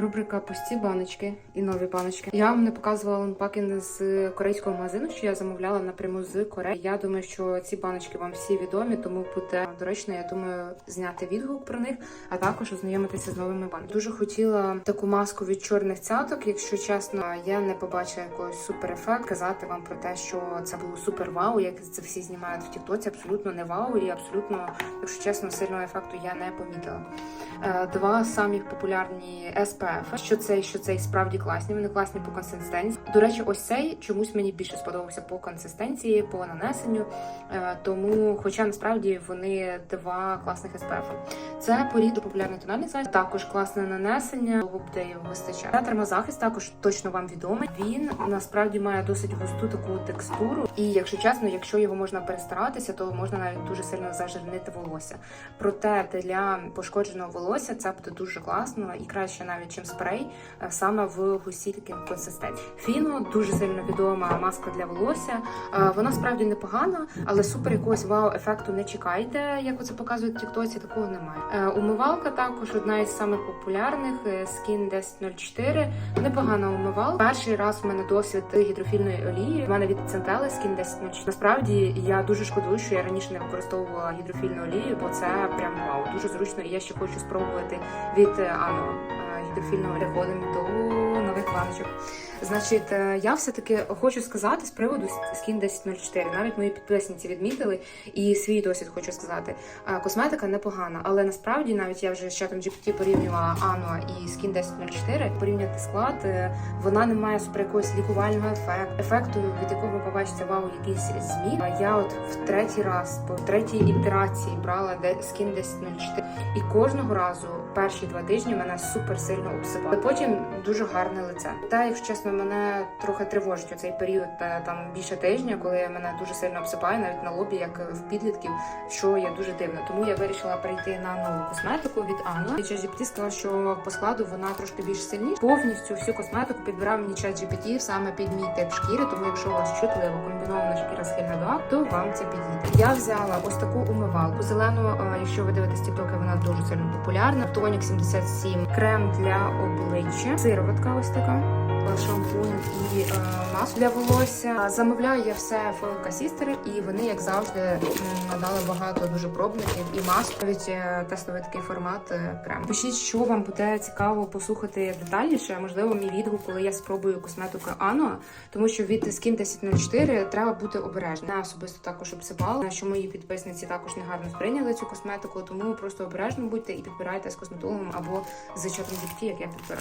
Рубрика пусті баночки і нові баночки. Я вам не показувала анпакінг з корейського магазину, що я замовляла напряму з Кореї. Я думаю, що ці баночки вам всі відомі, тому буде доречно, я думаю, зняти відгук про них, а також ознайомитися з новими банками. Дуже хотіла таку маску від чорних цяток. Якщо чесно, я не побачила якогось супер ефект. Казати вам про те, що це було супер вау, як це всі знімають в Тіктоці. Абсолютно не вау, і абсолютно, якщо чесно, сильного ефекту я не помітила. Е, Два самі популярні SPF. Що цей, що цей справді класні. Вони класні по консистенції. До речі, ось цей чомусь мені більше сподобався по консистенції, по нанесенню. Е, Тому, хоча насправді вони два класних SPF. Це поріду популярний тональний засіб. Також класне нанесення, де його вистачає. Та термозахист також точно вам відомий. Він насправді має досить густу таку текстуру. І якщо чесно, якщо його можна перестаратися, то можна навіть дуже сильно зажирнити волосся. Проте для пошкодженого волосся це буде дуже класно і краще навіть чим спрей е, саме в густій такій консистенції. Фіно дуже сильно відома маска для волосся. Е, Вона справді непогана, але супер якогось вау-ефекту не чекайте, як це показують в Тіктоці, такого немає. Е, Умивалка також одна із самих популярних Skin 1004. Непогана умивалка. Перший раз у мене досвід гідрофільної олії. У мене від Центели Skin 1004. Насправді я дуже шкодую, що я раніше не використовувала гідрофільну олію, бо це прям вау, дуже зручно. І я ще хочу спробувати від Ано гідрофільного переходимо до нових баночок. Значить, е, я все-таки хочу сказати з приводу Skin 1004. Навіть мої підписниці відмітили, і свій досвід хочу сказати. Е, Косметика непогана, але насправді навіть я вже з чатом GPT порівнювала Ано і Skin 1004. Порівняти склад, е, вона не має супер якогось лікувального ефекту, ефекту, від якого ви побачите вау, якийсь змін. Я от в третій раз, по третій ітерації брала Skin 1004, і кожного разу перші два тижні мене супер сильно обсипало. Потім дуже гарне лице. Та, якщо чесно, мене трохи тривожить у цей період е, там більше тижня, коли мене дуже сильно обсипає, навіть на лобі, як в підлітків, що є дуже дивно. Тому я вирішила перейти на нову косметику від Ано. І ChatGPT сказала, що по складу вона трошки більш сильніша. Повністю всю косметику підбирав мені ChatGPT саме під мій тип шкіри. Тому якщо у вас чутлива комбінована шкіра схильна до то вам це підійде. Я взяла ось таку умивалку зелену. е, Якщо ви дивитесь тіктоки, вона дуже сильно популярна. Тонік 77, крем для обличчя, сироватка ось така. Шампунь і е, маску для волосся. Замовляю я все в Касістери, і вони, як завжди, надали багато дуже пробників і масок. Навіть е, тестовий такий формат е, крем. Пишіть, що вам буде цікаво послухати детальніше. Можливо, мій відгук, коли я спробую косметику Ано, тому що від Skin 1004 треба бути обережним. Я особисто також обсипала, що мої підписниці також негарно сприйняли цю косметику, тому просто обережно будьте і підбирайте з косметологом або з чатом GPT, як я підбираю.